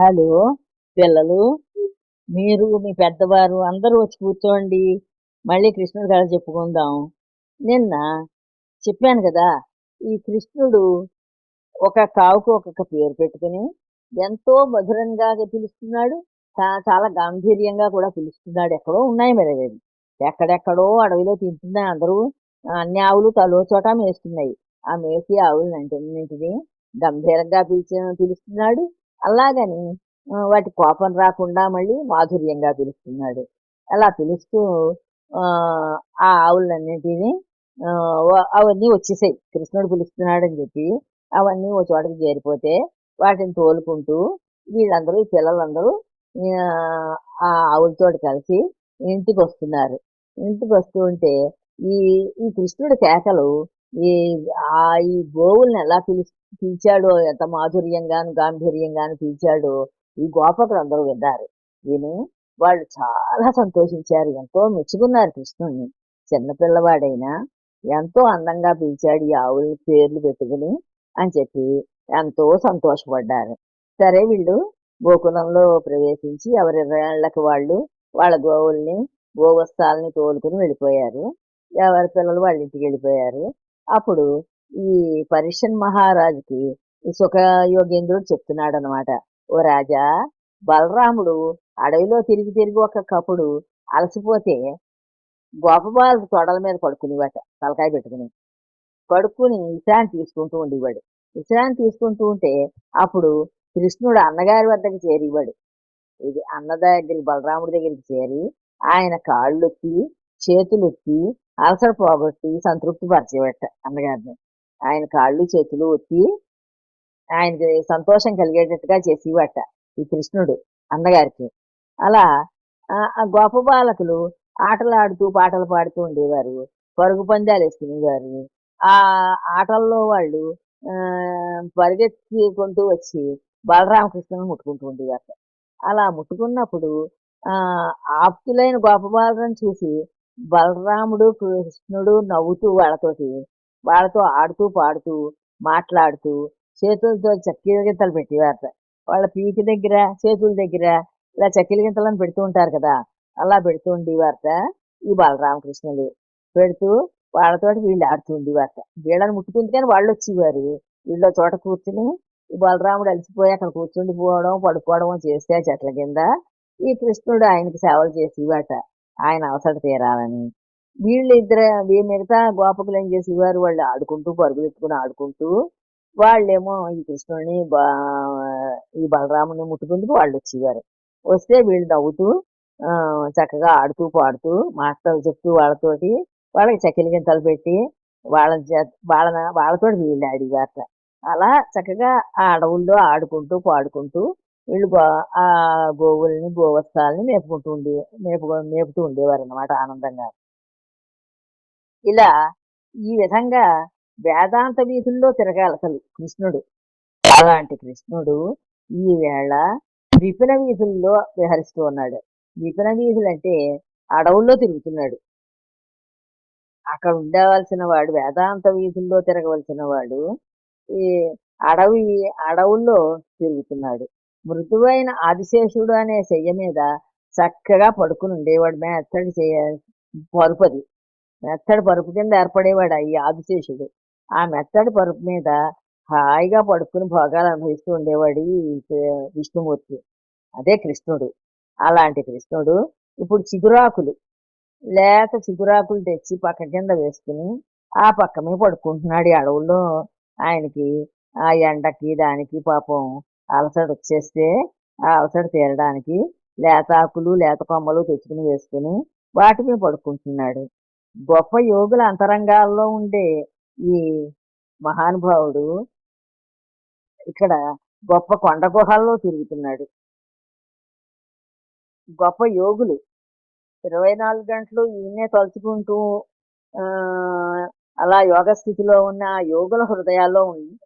Hello పిల్లలు. మీరు మీ పెద్దవారు అందరూ వచ్చి కూర్చోండి. మళ్ళీ కృష్ణుడి కథ చెప్పుకుందాం. నిన్న చెప్పాను కదా ఈ కృష్ణుడు ఒక కావుకు ఒక్కొక్క పేరు పెట్టుకుని ఎంతో మధురంగా పిలుస్తున్నాడు. చా- చాలా గాంభీర్యంగా కూడా పిలుస్తున్నాడు. ఎక్కడో ఉన్నాయి మరి అవి. ఎక్కడెక్కడో అడవిలో తింటున్నాయి అందరూ. అన్ని ఆవులు తలో చోట మేస్తున్నాయి. ఆ మేసి ఆవులన్నింటినీ గంభీరంగా పిలిచి పిలుస్తున్నాడు. అలాగని వాటి కోపం రాకుండా మళ్ళీ మాధుర్యంగా పిలుస్తున్నాడు. అలా పిలుస్తూ ఆ ఆ ఆవులన్నిటినీ అవన్నీ వచ్చేసాయి కృష్ణుడు పిలుస్తున్నాడని చెప్పి అవన్నీ ఒక చోటకి చేరిపోతే వాటిని తోలుకుంటూ వీళ్ళందరూ ఈ పిల్లలందరూ ఆ, ఆవులతో ఆవులతోటి కలిసి ఇంటికి వస్తున్నారు ఇంటికి వస్తూ ఉంటే ఈ ఈ కృష్ణుడి కేకలు ఈ ఆ ఈ గోవుల్ని ఎలా పిలు పిలిచాడో ఎంత మాధుర్యంగాను గాంభీర్యంగాను పిలిచాడో ఈ గోపకులు అందరూ విన్నారు. విని వాళ్ళు చాలా సంతోషించారు. ఎంతో మెచ్చుకున్నారు కృష్ణుడిని చిన్నపిల్లవాడైనా ఎంతో అందంగా పిలిచాడు. ఈ ఆవుల పేర్లు పెట్టుకుని అని చెప్పి ఎంతో సంతోషపడ్డారు. సరే వీళ్ళు గోకులంలో ప్రవేశించి ఎవరి ఇళ్ళకి వాళ్ళు వాళ్ళ గోవుల్ని గోవత్సాలని తోలుకుని వెళ్ళిపోయారు. ఎవరి పిల్లలు వాళ్ళ ఇంటికి వెళ్ళిపోయారు. అప్పుడు ఈ పరిషన్ మహారాజుకి సుఖయోగేంద్రుడు చెప్తున్నాడు అనమాట ఓ రాజా బలరాముడు అడవిలో తిరిగి తిరిగి ఒక కప్పుడు అలసిపోతే గోపబాలు తొడల మీద పడుకునేవాట తలకాయ పెట్టుకుని. పడుకుని విశ్రాంతి తీసుకుంటూ ఉండేవాడు. విశ్రాంతి తీసుకుంటూ ఉంటే అప్పుడు కృష్ణుడు అన్నగారి వద్దకు చేరేవాడు. ఇది అన్న దగ్గరికి బలరాముడి దగ్గరికి చేరి ఆయన కాళ్ళు ఎత్తి చేతులు అలసట పోగొట్టి సంతృప్తి పరిచేవట అన్నగారిని. ఆయన కాళ్ళు చేతులు ఒత్తి ఆయనకి సంతోషం కలిగేటట్టుగా చేసేవట ఈ కృష్ణుడు అన్నగారికి. అలా గొప్ప బాలకులు ఆటలు ఆడుతూ పాటలు పాడుతూ ఉండేవారు. పరుగు పందాలు వేసుకునేవారు. ఆ ఆటల్లో వాళ్ళు పరిగెత్తుకుంటూ వచ్చి బలరామకృష్ణను ముట్టుకుంటూ ఉండేవారు. అలా ముట్టుకున్నప్పుడు ఆ ఆప్తులైన గోపబాలను చూసి బలరాముడు కృష్ణుడు నవ్వుతూ వాళ్ళతోటి వాళ్ళతో ఆడుతూ పాడుతూ మాట్లాడుతూ చేతులతో చక్కెర గింతలు పెట్టేవారట. వాళ్ళ పీకి దగ్గర చేతుల దగ్గర ఇలా చక్కెర గింతలను పెడుతూ ఉంటారు కదా అలా పెడుతూ ఉండేవారట ఈ బలరామకృష్ణులు. పెడుతూ వాళ్ళతోటి వీళ్ళు ఆడుతూ ఉండేవారట. వీళ్ళని ముట్టుకుంటే కానీ వాళ్ళు వచ్చేవారు. వీళ్ళ చోట కూర్చుని ఈ బలరాముడు అలసిపోయి అక్కడ కూర్చుండిపోవడం పడుకోవడం చేస్తే చెట్ల కింద ఈ కృష్ణుడు ఆయనకి సేవలు చేసేవాట. ఆయన అవసరం తీరాలని. వీళ్ళు ఇద్దరు మిగతా గోపకులు ఏం చేసేవారు వాళ్ళు ఆడుకుంటూ పరుగులెత్తుకుని ఆడుకుంటూ వాళ్ళేమో ఈ కృష్ణుడిని బా- ఈ బలరాముని ముట్టుకుందుకు వాళ్ళు వచ్చేవారు. వస్తే వీళ్ళు నవ్వుతూ చక్కగా ఆడుతూ పాడుతూ మాటలు చెప్తూ వాళ్ళతోటి వాళ్ళకి చక్కెర గింతలు పెట్టి వాళ్ళ వాళ్ళ వాళ్ళతోటి వీళ్ళు ఆడేవారట. అలా చక్కగా ఆ అడవుల్లో ఆడుకుంటూ పాడుకుంటూ వీళ్ళు ఆ గోవుల్ని గోవత్సాలని మేపుకుంటూ ఉండే మేపు మేపుతూ ఉండేవారు అనమాట ఆనందంగా. ఇలా ఈ విధంగా వేదాంత వీధుల్లో తిరగాలి అసలు కృష్ణుడు. అలాంటి కృష్ణుడు ఈ వేళ విపిన వీధుల్లో విహరిస్తూ ఉన్నాడు. విపిన వీధులు అంటే అడవుల్లో తిరుగుతున్నాడు. అక్కడ ఉండవలసిన వాడు వేదాంత వీధుల్లో తిరగవలసిన వాడు ఈ అడవి అడవుల్లో తిరుగుతున్నాడు. మృదువైన ఆదిశేషుడు అనే శయ్య మీద చక్కగా పడుకుని ఉండేవాడు. మెత్తడి చేయ పరుపది. మెత్తడి పరుపు కింద ఏర్పడేవాడు ఈ ఆదిశేషుడు. ఆ మెత్తడి పరుపు మీద హాయిగా పడుకుని భోగాలు అనుభవిస్తూ ఉండేవాడు ఈ విష్ణుమూర్తి. అదే కృష్ణుడు. అలాంటి కృష్ణుడు. ఇప్పుడు చిగురాకులు. లేత చిగురాకులు తెచ్చి పక్క కింద వేసుకుని ఆ పక్క మీద పడుకుంటున్నాడు ఈ అడవుల్లో. ఆయనకి ఆ ఎండకి దానికి పాపం అలసట వచ్చేస్తే ఆ అలసట తీరడానికి లేత ఆకులు లేత కొమ్మలు తెచ్చుకుని వేసుకుని వాటి మీద పడుకుంటున్నాడు. గొప్ప యోగుల అంతరంగాల్లో ఉండే ఈ మహానుభావుడు ఇక్కడ గొప్ప కొండ గుహల్లో తిరుగుతున్నాడు. గొప్ప యోగులు ఇరవై నాలుగు గంటలు ఈయనే తలుచుకుంటూ అలా యోగ స్థితిలో ఉన్న ఆ యోగుల హృదయాల్లో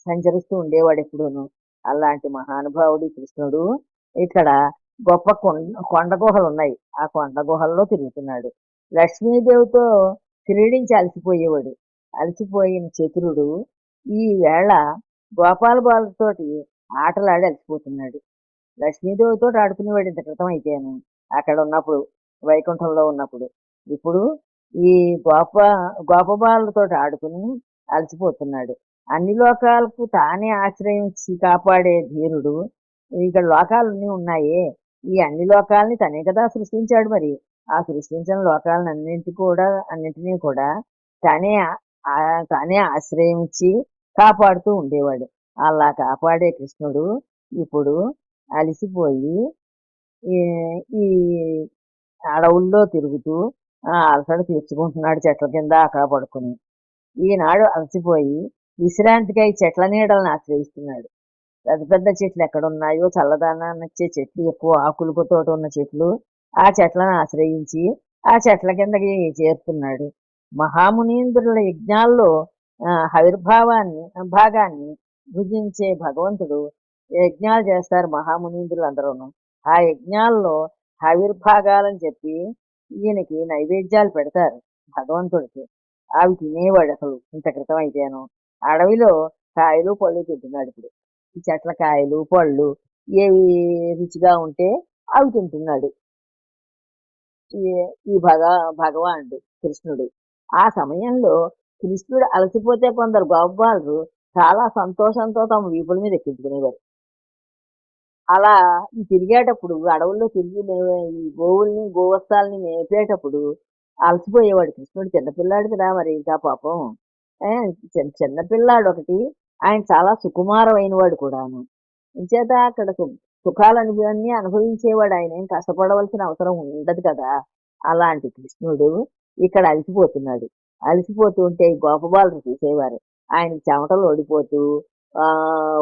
సంచరిస్తూ ఉండేవాడు ఎప్పుడూను. అలాంటి మహానుభావుడు కృష్ణుడు. ఇక్కడ గొప్ప కొండ కొండ గుహలు ఉన్నాయి. ఆ కొండ గుహల్లో తిరుగుతున్నాడు. లక్ష్మీదేవితో క్రీడించి అలసిపోయేవాడు. అలసిపోయిన చతురుడు ఈ వేళ గోపాల బాలతోటి ఆటలాడి అలసిపోతున్నాడు. లక్ష్మీదేవితో ఆడుకునేవాడు ఇంత క్రితం అయితేను. అక్కడ ఉన్నప్పుడు వైకుంఠంలో ఉన్నప్పుడు. ఇప్పుడు ఈ గోప గోపబాలతో ఆడుకుని అలసిపోతున్నాడు. అన్ని లోకాలకు తానే ఆశ్రయించి కాపాడే ధీరుడు. ఇక్కడ లోకాలన్నీ ఉన్నాయే. ఈ అన్ని లోకాలని తనే కదా సృష్టించాడు మరి. ఆ సృష్టించిన లోకాలను అన్నింటి కూడా అన్నింటినీ కూడా తానే తానే ఆశ్రయించి కాపాడుతూ ఉండేవాడు. అలా కాపాడే కృష్ణుడు ఇప్పుడు అలసిపోయి ఈ ఈ అడవుల్లో తిరుగుతూ ఆ అలసట తీర్చుకుంటున్నాడు చెట్ల కింద అక్కడ పడుకుని ఈనాడు అలసిపోయి విశ్రాంతికై చెట్ల నీడలను ఆశ్రయిస్తున్నాడు. పెద్ద పెద్ద చెట్లు ఎక్కడున్నాయో ఉన్నాయో చెట్లు ఎక్కువ ఆకులతో ఉన్న చెట్లు ఆ చెట్లను ఆశ్రయించి ఆ చెట్ల కిందకి చేరుతున్నాడు. మహామునీంద్రుల యజ్ఞాల్లో ఆ, ఆవిర్భావాన్ని భాగాన్ని భుజించే భగవంతుడు యజ్ఞాలు చేస్తారు మహామునీంద్రులు అందరూను. ఆ యజ్ఞాల్లో ఆవిర్భాగాలని చెప్పి ఈయనకి నైవేద్యాలు పెడతారు భగవంతుడికి. అవి తినేవాడు అసలు. ఇంత క్రితం అయితేను అడవిలో కాయలు పళ్ళు తింటున్నాడు ఇప్పుడు. ఈ చెట్ల కాయలు పళ్ళు ఏవి రుచిగా ఉంటే అవి తింటున్నాడు. ఈ భగ భగవానుడు కృష్ణుడు. ఆ సమయంలో కృష్ణుడు అలసిపోతే కొందరు గోపాలు చాలా సంతోషంతో తమ వీపుల మీద ఎక్కించుకునేవారు. అలా ఈ తిరిగేటప్పుడు అడవుల్లో తిరిగి ఈ గోవుల్ని గోవత్సాలని మేపేటప్పుడు అలసిపోయేవాడు కృష్ణుడు. చిన్నపిల్లాడు కదా మరి ఇంకా పాపం. ఏ, చిన్న చిన్నపిల్లాడు ఒకటి ఆయన చాలా సుకుమారమైన వాడు కూడాను. ఇంచేత అక్కడ సు- సుఖాలను అనుభవించేవాడు ఆయన. ఏం కష్టపడవలసిన అవసరం ఉండదు కదా. అలాంటి కృష్ణుడు ఇక్కడ అలసిపోతున్నాడు. అలసిపోతూ ఉంటే ఈ గోపబాలు చూసేవారు. ఆయన చెమటలు ఓడిపోతూ ఆ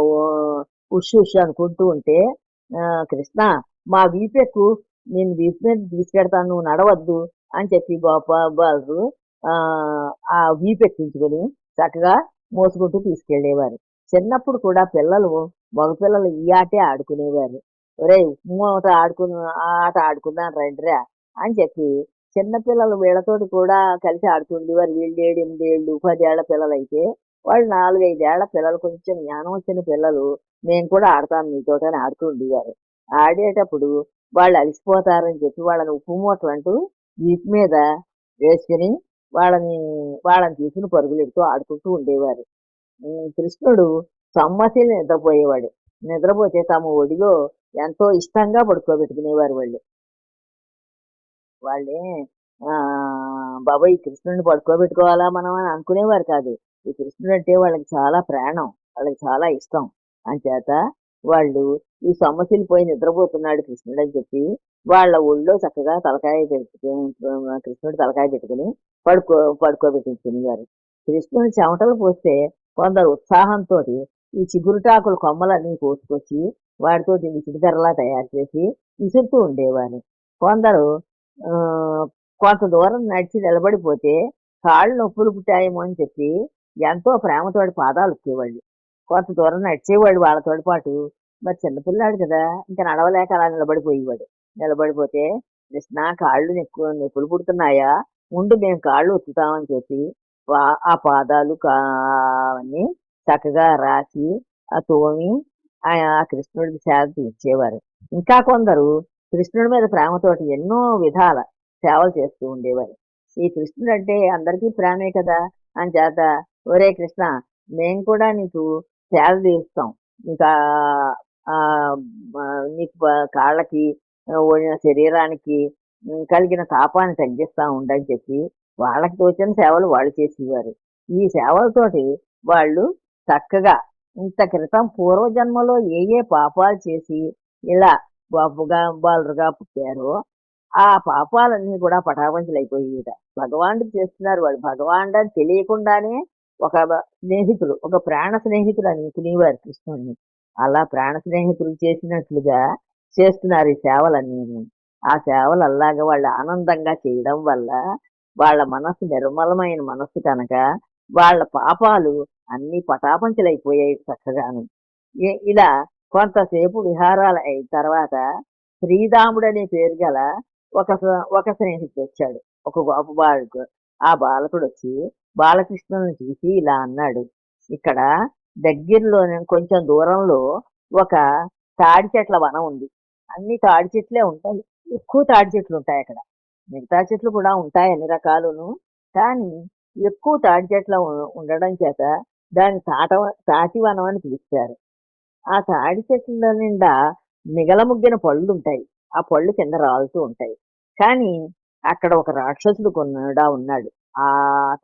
ఓ- ఉష్ ఉష్ అనుకుంటూ ఉంటే ఆ, కృష్ణ మా వీపెక్కు నేను వీపు మీద తీసుకెడతాను నువ్వు నడవద్దు అని చెప్పి గోపాలు ఆ వీపెక్కించుకొని చక్కగా మోసుకుంటూ తీసుకెళ్ళేవారు చిన్నప్పుడు కూడా పిల్లలు మగపిల్లలు ఈ ఆటే ఆడుకునేవారు. ఒరేయ్ మూట ఆడుకుని ఆ ఆట ఆడుకుందాం రండిరా అని చెప్పి చిన్నపిల్లలు వీళ్ళతోటి కూడా కలిసి ఆడుతుండేవారు వీళ్ళు ఏడు ఎనిమిది ఏళ్ళు పదేళ్ళ పిల్లలు అయితే వాళ్ళు నాలుగైదేళ్ళ పిల్లలు కొంచెం జ్ఞానం వచ్చిన పిల్లలు మేము కూడా ఆడతాం మీతో అని ఆడుతూ ఉండేవారు. ఆడేటప్పుడు వాళ్ళు అలసిపోతారని చెప్పి వాళ్ళని ఉప్పు మూటలు అంటూ వీటి మీద వేసుకుని వాళ్ళని వాళ్ళని తీసుకుని పరుగులెడుతూ ఆడుకుంటూ ఉండేవారు. కృష్ణుడు సమ్మసిల్ని నిద్రపోయేవాడు. నిద్రపోతే తమ ఒడిలో ఎంతో ఇష్టంగా పడుకోబెట్టుకునేవారు వాళ్ళు. వాళ్ళే ఆ బాబాయ్ ఈ కృష్ణుడిని పడుకోబెట్టుకోవాలా మనం అని అనుకునేవారు కాదు. ఈ కృష్ణుడు అంటే వాళ్ళకి చాలా ప్రాణం వాళ్ళకి చాలా ఇష్టం. అంచేత వాళ్ళు ఈ సమస్యలు పోయి నిద్రపోతున్నాడు కృష్ణుడు అని చెప్పి వాళ్ళ ఒళ్ళో చక్కగా తలకాయ పెట్టుకుని కృష్ణుడు తలకాయ పెట్టుకుని పడుకో పడుకోబెట్టించుకునేవారు కృష్ణుని చెమటలు పోస్తే కొందరు ఉత్సాహంతో ఈ చిగురుటాకుల కొమ్మలన్నీ కోసుకొచ్చి వాటితో చిడిదరలా తయారు చేసి విసురుతూ ఉండేవారు. కొందరు కొంత దూరం నడిచి నిలబడిపోతే కాళ్ళు నొప్పులు పుట్టాయేమో అని చెప్పి ఎంతో ప్రేమతోటి పాదాలు ఉక్కేవాళ్ళు. కొంత దూరం నడిచేవాళ్ళు వాళ్ళతో పాటు మరి చిన్నపిల్లాడు కదా ఇంకా నడవలేక అలా నిలబడిపోయేవాడు. నిలబడిపోతే కృష్ణ కాళ్ళు నెక్కు నొప్పులు పుడుతున్నాయా? ముందు మేము కాళ్ళు ఉత్తుతామని చెప్పి వా- ఆ పాదాలు కా అవన్నీ చక్కగా రాసి ఆ తోమి ఆ కృష్ణుడికి సేవ ఇచ్చేవారు ఇంకా కొందరు కృష్ణుడి మీద ప్రేమతోటి ఎన్నో విధాల సేవలు చేస్తూ ఉండేవారు. ఈ కృష్ణుడు అంటే అందరికీ ప్రేమే కదా అని చేత ఒరే కృష్ణ మేము కూడా నీకు సేవ తీరుస్తాం నీకు నీకు కాళ్ళకి శరీరానికి కలిగిన తాపాన్ని తగ్గిస్తూ ఉండని చెప్పి వాళ్ళకి తోచిన సేవలు వాళ్ళు చేసేవారు. ఈ సేవలతోటి వాళ్ళు చక్కగా ఇంత క్రితం పూర్వజన్మలో ఏ ఏ పాపాలు చేసి ఇలా బాబుగా బాలురుగా పుట్టారో ఆ పాపాలన్నీ కూడా పటాపంచలైపోయేట భగవానుడికి చేస్తున్నారు వాళ్ళు. భగవానుడు అని తెలియకుండానే ఒక స్నేహితుడు ఒక ప్రాణ స్నేహితుడు అని తినేవారు కృష్ణుడిని. అలా ప్రాణ స్నేహితులు చేసినట్లుగా చేస్తున్నారు ఈ సేవలన్నీ. ఆ సేవలు అలాగా వాళ్ళు ఆనందంగా చేయడం వల్ల వాళ్ళ మనసు నిర్మలమైన మనస్సు కనుక వాళ్ళ పాపాలు అన్ని పటాపంచలైపోయాయి చక్కగాను. ఇలా కొంతసేపు విహారాలు అయిన తర్వాత శ్రీరాముడు అనే పేరు గల ఒక ఒక స్నేహితుడు వచ్చాడు. ఒక గొప్ప బాలుడు ఆ బాలకుడు వచ్చి బాలకృష్ణుని చూసి ఇలా అన్నాడు. ఇక్కడ దగ్గరలోనే కొంచెం దూరంలో ఒక తాడి చెట్ల వనం ఉంది. అన్ని తాడి చెట్లే ఉంటాయి. ఎక్కువ తాడి చెట్లు ఉంటాయి అక్కడ. మిగతా చెట్లు కూడా ఉంటాయి అన్ని రకాలును. కానీ ఎక్కువ తాటి చెట్ల ఉండడం చేత దాన్ని తాట తాటి వనం అని పిలుస్తారు. ఆ తాడి చెట్ల నిండా మిగలముగ్గిన పళ్ళు ఉంటాయి ఆ పళ్ళు కింద రాలుతూ ఉంటాయి. కానీ అక్కడ ఒక రాక్షసుడు కొన్నడా ఉన్నాడు. ఆ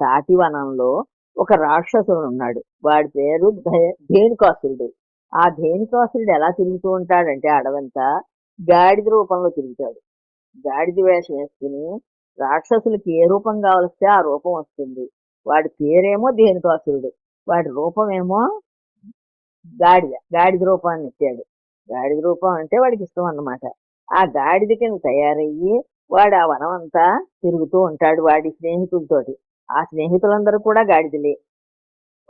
తాటి వనంలో ఒక రాక్షసుడు ఉన్నాడు. వాడి పేరు ధేనుకాసురుడు. ఆ ధేనుకాసురుడు ఎలా తిరుగుతూ ఉంటాడంటే అడవంతా గాడిద రూపంలో తిరుగుతాడు. గాడిద వేషం వేసుకుని రాక్షసులకి ఏ రూపం కావలిస్తే ఆ రూపం వస్తుంది. వాడి పేరేమో దేనికాసురుడు వాడి రూపమేమో గాడిద గాడిద రూపాన్ని ఇచ్చాడు. గాడిద రూపం అంటే వాడికి ఇష్టం అన్నమాట. ఆ గాడిద కింద తయారయ్యి వాడు ఆ వనం అంతా తిరుగుతూ ఉంటాడు వాడి స్నేహితులతోటి. ఆ స్నేహితులందరూ కూడా గాడిదలే.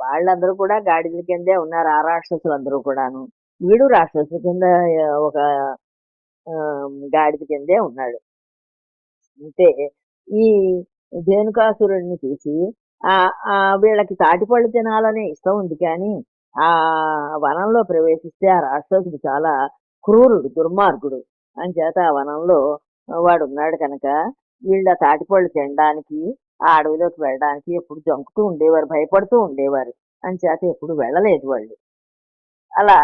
వాళ్ళందరూ కూడా గాడిదల కిందే ఉన్నారు ఆ రాక్షసులందరూ కూడాను. వీడు రాక్షసుల కింద ఒక గాడిద కిందే ఉన్నాడు. అంటే ఈ ధేనుకాసురుడిని చూసి ఆ ఆ వీళ్ళకి తాటిపళ్ళు తినాలనే ఇష్టం ఉంది కానీ ఆ వనంలో ప్రవేశిస్తే ఆ రాక్షసుడు చాలా క్రూరుడు దుర్మార్గుడు. అని చేత ఆ వనంలో వాడు ఉన్నాడు కనుక వీళ్ళ తాటిపళ్ళు తినడానికి ఆ అడవిలోకి వెళ్ళడానికి ఎప్పుడు జంకుతూ ఉండేవారు భయపడుతూ ఉండేవారు. అని చేత ఎప్పుడు వెళ్ళలేదు వాళ్ళు. అలా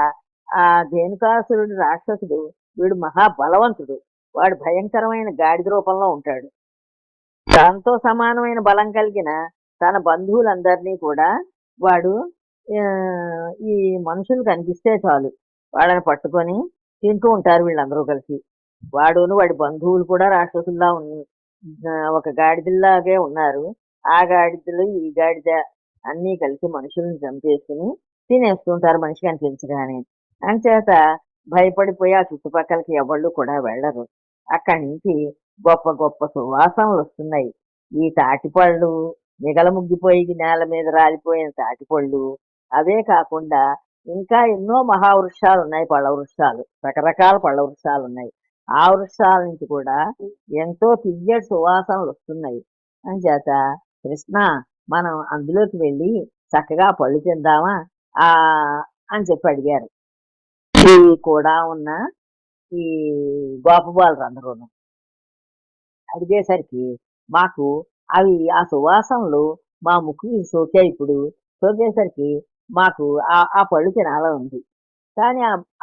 ఆ ధేనుకాసురుడు రాక్షసుడు వీడు మహాబలవంతుడు. వాడు భయంకరమైన గాడిద రూపంలో ఉంటాడు. దాంతో సమానమైన బలం కలిగిన తన బంధువులందరినీ కూడా వాడు ఈ మనుషులు కనిపిస్తే చాలు. వాళ్ళని పట్టుకొని తింటూ ఉంటారు వీళ్ళందరూ కలిసి. వాడును వాడి బంధువులు కూడా రాక్షసుల్లా ఒక గాడిదల్లాగే ఉన్నారు. ఆ గాడిదలు ఈ గాడిద అన్నీ కలిసి మనుషుల్ని చంపేసుకుని తినేస్తుంటారు మనిషి కనిపించగానే అంచేత భయపడిపోయి ఆ చుట్టుపక్కలకి ఎవళ్ళు కూడా వెళ్ళరు. అక్కడి నుంచి గొప్ప గొప్ప సువాసనలు వస్తున్నాయి. ఈ తాటిపళ్ళు మిగల ముగ్గిపోయి నేల మీద రాలిపోయిన తాటిపళ్ళు అవే కాకుండా ఇంకా ఎన్నో మహావృక్షాలు ఉన్నాయి పళ్ళ వృక్షాలు రకరకాల పళ్ళ వృక్షాలు ఉన్నాయి ఆ వృక్షాల నుంచి కూడా ఎంతో తియ్యటి సువాసనలు వస్తున్నాయి. అంచేత కృష్ణ మనం అందులోకి వెళ్ళి చక్కగా పళ్ళు తిందామా? ఆ అని చెప్పి అడిగారు. ఈ కూడా ఉన్న ఈ గోపబాలు అందరూను అడిగేసరికి మాకు అవి ఆ సువాసనలు మా ముక్కు సోకే ఇప్పుడు. సోకేసరికి మాకు ఆ ఆ పళ్ళు తినాలని ఉంది. కానీ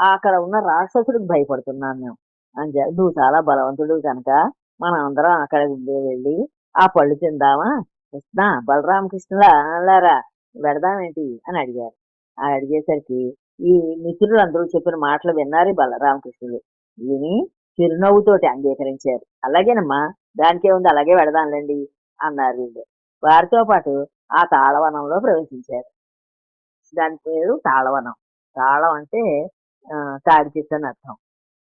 అక్కడ ఉన్న రాక్షసుడికి భయపడుతున్నాం మేము. అని చెప్పి నువ్వు చాలా బలవంతుడు కనుక మనం అందరం అక్కడికి వెళ్ళి ఆ పళ్ళు తిందామా? కృష్ణ బలరామకృష్ణులారా పెడదామేంటి? అని అడిగారు. అడిగేసరికి ఈ మిత్రులు అందరూ చెప్పిన మాటలు విన్నారు ఈ బలరామకృష్ణుడు విని చిరునవ్వుతోటి అంగీకరించారు. అలాగేనమ్మా దానికే ఉంది అలాగే పెడదాంలేండి అన్నారు వీళ్ళు. వారితో పాటు ఆ తాళవనంలో ప్రవేశించారు. దాని పేరు తాళవనం. తాళం అంటే తాడి చెట్టు అని అర్థం.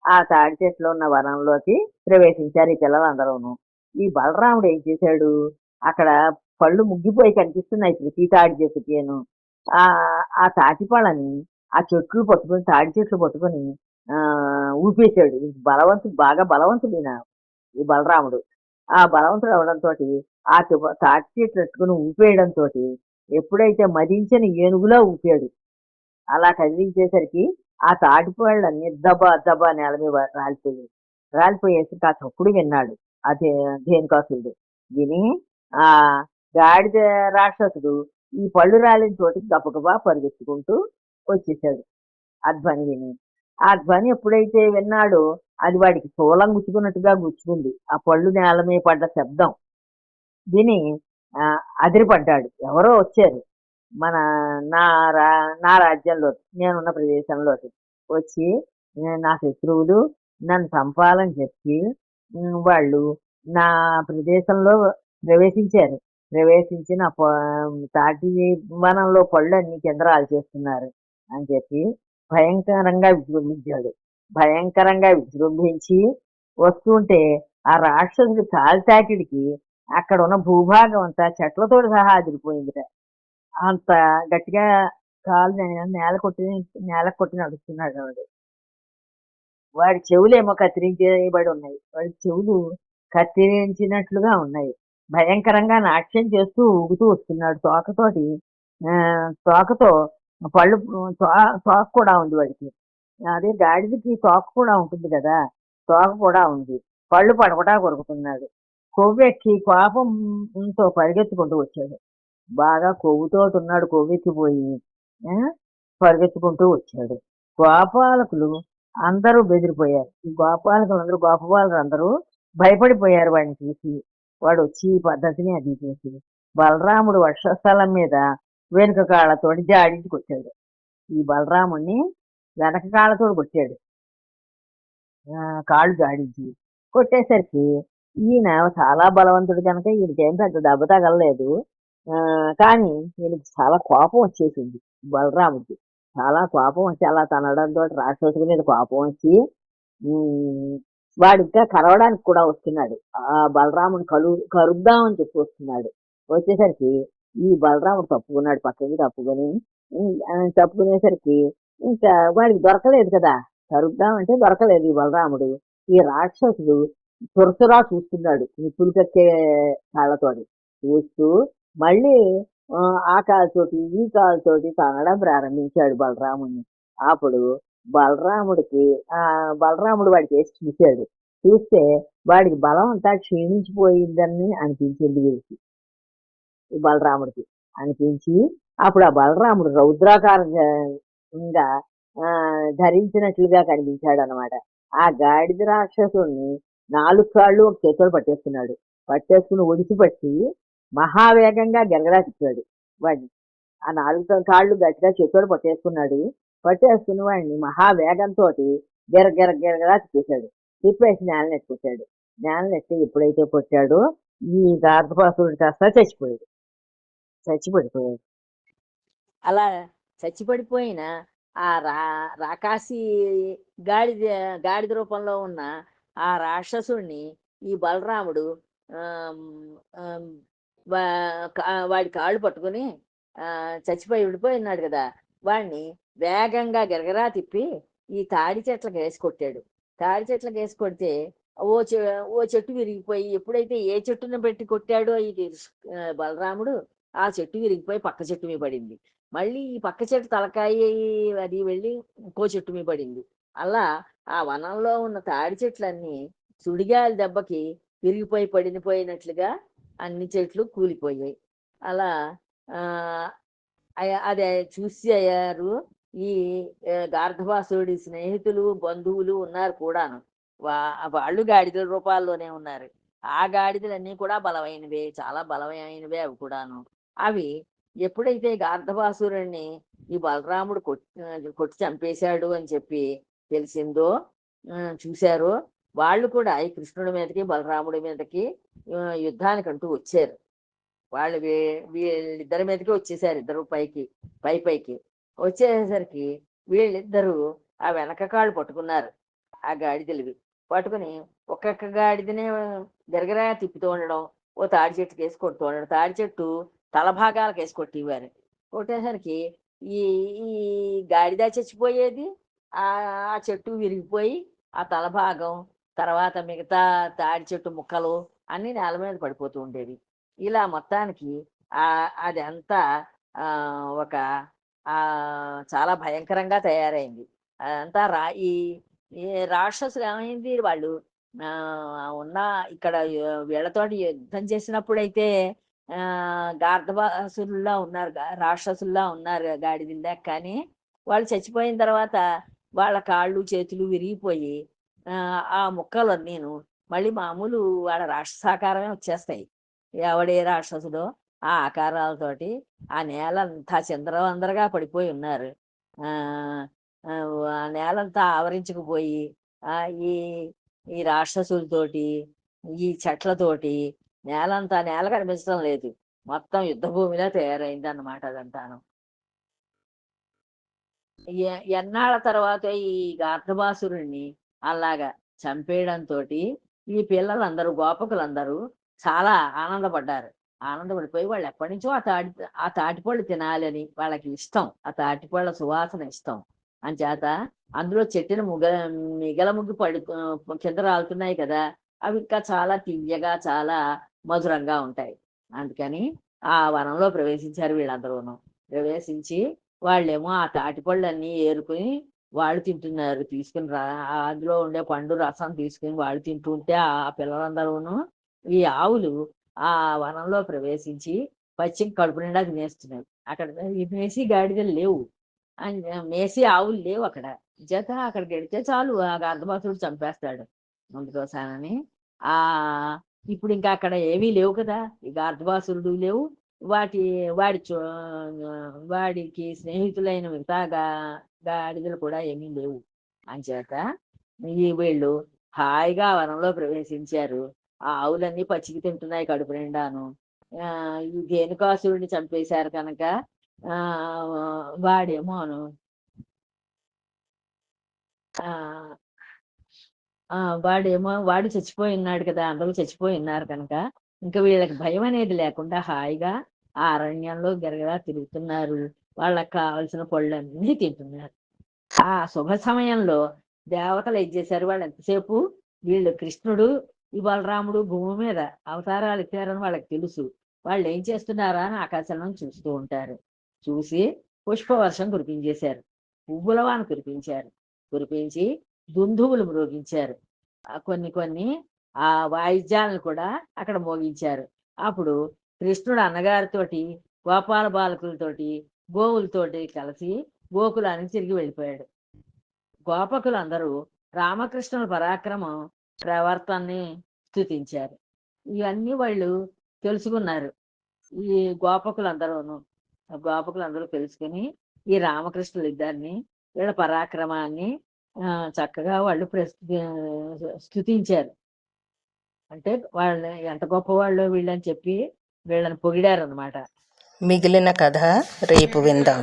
ఆ తాడి చెట్లు ఉన్న వనంలోకి ప్రవేశించారు ఈ పిల్లలందరూను. ఈ బలరాముడు ఏం చేశాడు? అక్కడ పళ్ళు ముగ్గిపోయి కనిపిస్తున్నాయి ప్రతి తాడి చెట్టుకేను. ఆ ఆ తాటి పళ్ళని ఆ చెట్లు పట్టుకొని తాడి చెట్లు పట్టుకొని ఊపేశాడు. బలవంతుడు బాగా బలవంతుడు ఈయన ఈ బలరాముడు. ఆ బలవంతుడు అవడంతో ఆ తాటి చెట్లు ఎట్టుకుని ఊపేయడంతో ఎప్పుడైతే మరించని ఏనుగులా ఊపాడు. అలా కదిలించేసరికి ఆ తాటిపళ్ళన్నీ దబా దబా నేల మీద రాలిపోయాయి. రాలిపోయేసి ఆ చప్పుడు విన్నాడు అదే ధేనుకాసుడు విని ఆ గాడిద రాక్షసుడు ఈ పళ్ళు రాలిన చోటికి గబగబా పరిగెత్తుకుంటూ వచ్చేసాడు. ఆ ధ్వని విని ఆ ధ్వని ఎప్పుడైతే విన్నాడో అది వాడికి శూలం గుచ్చుకున్నట్టుగా గుచ్చుకుంది. ఆ పళ్ళు నేల మీద పడ్డ శబ్దం విని అదిరిపడ్డాడు. ఎవరో వచ్చారు. మన నా రా నా రాజ్యంలో నేనున్న ప్రదేశంలోకి వచ్చి నా శత్రువులు నన్ను చంపాలని చెప్పి వాళ్ళు నా ప్రదేశంలో ప్రవేశించారు. ప్రవేశించి నా తాటి వనంలో పళ్ళు అన్ని కేంద్రాలు చేస్తున్నారు అని చెప్పి భయంకరంగా విజృంభించాడు. భయంకరంగా విజృంభించి వస్తుంటే ఆ రాక్షసుడి కాల్తాకిడికి అక్కడ ఉన్న భూభాగం అంతా చెట్లతో సహా అదిరిపోయిందిట. అంత గట్టిగా కాలు నే- నేల కొట్టి నేల కొట్టి నడుస్తున్నాడు వాడు వాడి చెవులేమో కత్తిరించేయబడి ఉన్నాయి. వాడి చెవులు కత్తిరించినట్లుగా ఉన్నాయి. భయంకరంగా నాట్యం చేస్తూ ఊగుతూ వస్తున్నాడు తోకతోటి. తోకతో పళ్ళు తో- తోక కూడా ఉంది వాడికి. అదే గాడిదకి తోక కూడా ఉంటుంది కదా తోక కూడా ఉంది. పళ్ళు పడకుండా కొరుకుతున్నాడు. కొవ్వెక్కి కోపంతో పరిగెత్తుకుంటూ వచ్చాడు. బాగా కొవ్వుతో ఉన్నాడు కొవ్వెక్కిపోయి పరిగెత్తుకుంటూ వచ్చాడు. గోపాలకులు అందరూ బెదిరిపోయారు. ఈ గోపాలకులు అందరూ గోపబాలకులు అందరూ భయపడిపోయారు వాడిని చూసి. వాడు వచ్చి ఈ పద్ధతిని అది చేసి. బలరాముడు వర్షస్థలం మీద వెనుక కాళ్ళతోటి జాడించుకొచ్చాడు ఈ బలరాముణ్ణి వెనక కాళ్ళతోటి కొట్టాడు. కాళ్ళు జాడించి కొట్టేసరికి ఈయన చాలా బలవంతుడు కనుక ఈయనకేం పెద్ద దెబ్బ తగలలేదు. కానీ ఈయనకి చాలా కోపం వచ్చేసింది బలరాముడికి. చాలా కోపం వచ్చి అలా తనడంతో రాక్షసుడి మీద కోపం వచ్చి వాడు ఇంకా కరవడానికి కూడా వస్తున్నాడు. ఆ బలరాముని కలు కరుద్దామని చెప్పి వస్తున్నాడు. వచ్చేసరికి ఈ బలరాముడు తప్పుకున్నాడు పక్కకి తప్పుకొని. తప్పుకునేసరికి ఇంకా వాడికి దొరకలేదు కదా. కరుద్దామంటే దొరకలేదు ఈ బలరాముడు. ఈ రాక్షసుడు తురతురా చూస్తున్నాడు ఈ కక్కే కాళ్ళతోటి. చూస్తూ మళ్ళీ ఆ, ఆ కాలుతోటి ఈ కాలుతోటి తనడం ప్రారంభించాడు బలరాముడిని అప్పుడు బలరాముడికి ఆ బలరాముడు వాడికి వేసి చూశాడు. చూస్తే వాడికి బలం అంతా క్షీణించిపోయిందని అనిపించింది వీరికి బలరాముడికి. అనిపించి అప్పుడు ఆ బలరాముడు రౌద్రాకారంగా ధరించినట్లుగా కనిపించాడు అనమాట ఆ గాడిద రాక్షసుని నాలుగు కాళ్ళు ఒక చేతులు పట్టేస్తున్నాడు పట్టేసుకుని ఒడిసి పట్టి మహావేగంగా గెలగడా వాడిని ఆ నాలుగు కాళ్ళు గట్టిగా చేతులు పట్టేసుకున్నాడు. పట్టేసుకుని వాడిని మహావేగంతో గిర గిర గిరగలా తిప్పేశాడు. తిప్పేసి నేల నెట్టుకొచ్చాడు నేల నెట్టి ఎప్పుడైతే కొట్టాడో ఈ గార్ధపాసురుడు కాస్త చచ్చిపోయాడు. చచ్చిపడిపోయాడు. అలా చచ్చిపడిపోయిన ఆ రా రాకాసి గాడిద గాడిద రూపంలో ఉన్న ఆ రాక్షసుడిని ఈ బలరాముడు వాడి కాళ్ళు పట్టుకుని ఆ, చచ్చిపోయి విడిపోయి కదా. వాడిని వేగంగా గిరగరా తిప్పి ఈ తాడి చెట్లకు వేసి కొట్టాడు. తాడి చెట్లకు వేసి కొడితే ఓ చె ఓ చెట్టు విరిగిపోయి ఎప్పుడైతే ఏ చెట్టును పెట్టి కొట్టాడో ఇది బలరాముడు ఆ చెట్టు విరిగిపోయి పక్క చెట్టు మీద పడింది. మళ్ళీ ఈ పక్క చెట్టు తలకాయ అది వెళ్ళి ఇంకో చెట్టు మీద పడింది. అలా ఆ వనంలో ఉన్న తాడి చెట్లన్నీ సుడిగాలి దెబ్బకి విరిగిపోయి పడిపోయినట్లుగా అన్ని చెట్లు కూలిపోయాయి. అలా ఆ అది చూసి అయ్యారు ఈ గార్ధవాసుడి స్నేహితులు బంధువులు ఉన్నారు కూడాను. వా వాళ్ళు గాడిదల రూపాల్లోనే ఉన్నారు. ఆ గాడిదలన్నీ కూడా బలమైనవే చాలా బలమైనవే అవి కూడాను. అవి ఎప్పుడైతే గార్ధవాసురుణ్ణి ఈ బలరాముడు కొట్టి కొట్టి చంపేశాడు అని చెప్పి తెలిసిందో చూశారో వాళ్ళు కూడా ఈ కృష్ణుడి మీదకి బలరాముడి మీదకి యుద్ధానికి యుద్ధానికంటూ వచ్చారు. వాళ్ళు వీ- వీళ్ళిద్దరి మీదకి వచ్చేసారు ఇద్దరు పైకి పై పైకి. వచ్చేసరికి వీళ్ళిద్దరూ ఆ వెనక కాళ్ళు పట్టుకున్నారు ఆ గాడిదలివి పట్టుకుని ఒక్కొక్క గాడిదనే గరగరా తిప్పుతూ ఉండడం ఓ తాడి చెట్టుకి వేసి కొడుతూ ఉండడం. తాడి చెట్టు తల భాగాలకు వేసి కొట్టేవారు కొట్టేసరికి ఈ ఈ గాడిద చచ్చిపోయేది ఆ చెట్టు విరిగిపోయి ఆ తలభాగం తర్వాత మిగతా తాడి చెట్టు ముక్కలు అన్ని నేల మీద పడిపోతూ ఉండేవి. ఇలా మొత్తానికి అది అంతా ఒక చాలా భయంకరంగా తయారైంది. అదంతా రా ఈ రాక్షసులు ఏమైంది? వాళ్ళు ఉన్న ఇక్కడ యు- వీళ్ళతోటి యుద్ధం చేసినప్పుడైతే గార్ధవాసుల్లా ఉన్నారు రాక్షసుల్లా ఉన్నారు గాడిదిల్లా కానీ వాళ్ళు చచ్చిపోయిన తర్వాత వాళ్ళ కాళ్ళు చేతులు విరిగిపోయి ఆ, ముక్కలు నేను మళ్ళీ మామూలు వాళ్ళ రాక్షసాకారమే వచ్చేస్తాయి. ఎవడే రాక్షసుడో ఆ ఆకారాలతోటి ఆ నేల అంతా చిందరవందరగా పడిపోయి ఉన్నారు. ఆ నేలంతా ఆవరించుకుపోయి ఈ ఈ రాక్షసులతోటి ఈ చెట్లతోటి నేలంతా నేల కనిపించడం లేదు. మొత్తం యుద్ధ భూమిలా తయారైంది అన్నమాట అదంతాను ఎన్నాళ్ళ తర్వాత ఈ గార్ధబాసురుణ్ణి అలాగా చంపేయడంతో ఈ పిల్లలందరూ గోపకులందరూ చాలా ఆనందపడ్డారు. ఆనందపడిపోయి వాళ్ళు ఎప్పటి నుంచో ఆ తాటి ఆ తాటిపళ్ళు తినాలని వాళ్ళకి ఇష్టం. ఆ తాటిపళ్ళ సువాసన ఇష్టం. అంచేత అందులో చెట్టిన ముగ మిగల ముగ్గు పడు కింద రాలుతున్నాయి కదా అవి ఇంకా చాలా తియ్యగా చాలా మధురంగా ఉంటాయి. అందుకని ఆ వనంలో ప్రవేశించారు వీళ్ళందరూను. ప్రవేశించి వాళ్ళేమో ఆ తాటిపళ్ళన్నీ ఏరుకుని వాళ్ళు తింటున్నారు. తీసుకుని రా ఆ అందులో ఉండే పండు రసం తీసుకుని వాళ్ళు తింటుంటే ఆ పిల్లలందరూను ఈ ఆవులు ఆ వనంలో ప్రవేశించి పచ్చి కడుపు నిండా తినేస్తున్నాయి అక్కడ ఈ మేసి గాడిదలు లేవు. మేసి ఆవులు లేవు అక్కడ. జత అక్కడికి వెడితే చాలు ఆ గర్భవతుడు చంపేస్తాడు. ముందుకోసానని ఆ ఇప్పుడు ఇంకా అక్కడ ఏమీ లేవు కదా. ఇక అర్ధవాసురుడు లేవు. వాటి వాడి వాడికి స్నేహితులైన మిగతా గాడిదలు కూడా ఏమీ లేవు. అంచేత ఈ వీళ్ళు హాయిగా వనంలో ప్రవేశించారు. ఆ ఆవులన్నీ పచ్చికి తింటున్నాయి కడుపు నిండాను. ఆ ఈ ధేనుకాసురుడిని చంపేశారు కనుక ఆ వాడేమోను. ఆ వాడేమో వాడు చచ్చిపోయి ఉన్నాడు కదా అందరూ చచ్చిపోయి ఉన్నారు కనుక ఇంకా వీళ్ళకి భయం అనేది లేకుండా హాయిగా ఆ అరణ్యంలో గరగరా తిరుగుతున్నారు. వాళ్ళకి కావలసిన పళ్ళన్నీ తింటున్నారు. ఆ శుభ సమయంలో దేవతలు ఏం చేశారు? వాళ్ళు ఎంతసేపు వీళ్ళు కృష్ణుడు ఈ బలరాముడు భూమి మీద అవతారాలు ఎత్తారని వాళ్ళకి తెలుసు. వాళ్ళు ఏం చేస్తున్నారా అని ఆకాశంలో చూస్తూ ఉంటారు. చూసి పుష్పవర్షం కురిపించేశారు. పువ్వుల వాన కురిపించారు. కురిపించి దుందువులు మ్రోగించారు కొన్ని కొన్ని ఆ వాయిద్యాలను కూడా అక్కడ మోగించారు. అప్పుడు కృష్ణుడు అన్నగారితోటి గోపాల బాలకులతోటి గోవులతోటి కలిసి గోకులానికి తిరిగి వెళ్ళిపోయాడు. గోపకులు అందరూ రామకృష్ణుల పరాక్రమం ప్రవర్తనని స్థుతించారు ఇవన్నీ వాళ్ళు తెలుసుకున్నారు. ఈ గోపకులందరూను గోపకులందరూ తెలుసుకుని ఈ రామకృష్ణులు ఇద్దరిని వీళ్ళ పరాక్రమాన్ని చక్కగా వాళ్ళు ప్రస్తు స్థుతించారు అంటే వాళ్ళని ఎంత గొప్పవాళ్ళు వీళ్ళని చెప్పి వీళ్ళని పొగిడారనమాట మిగిలిన కథ రేపు విందాం.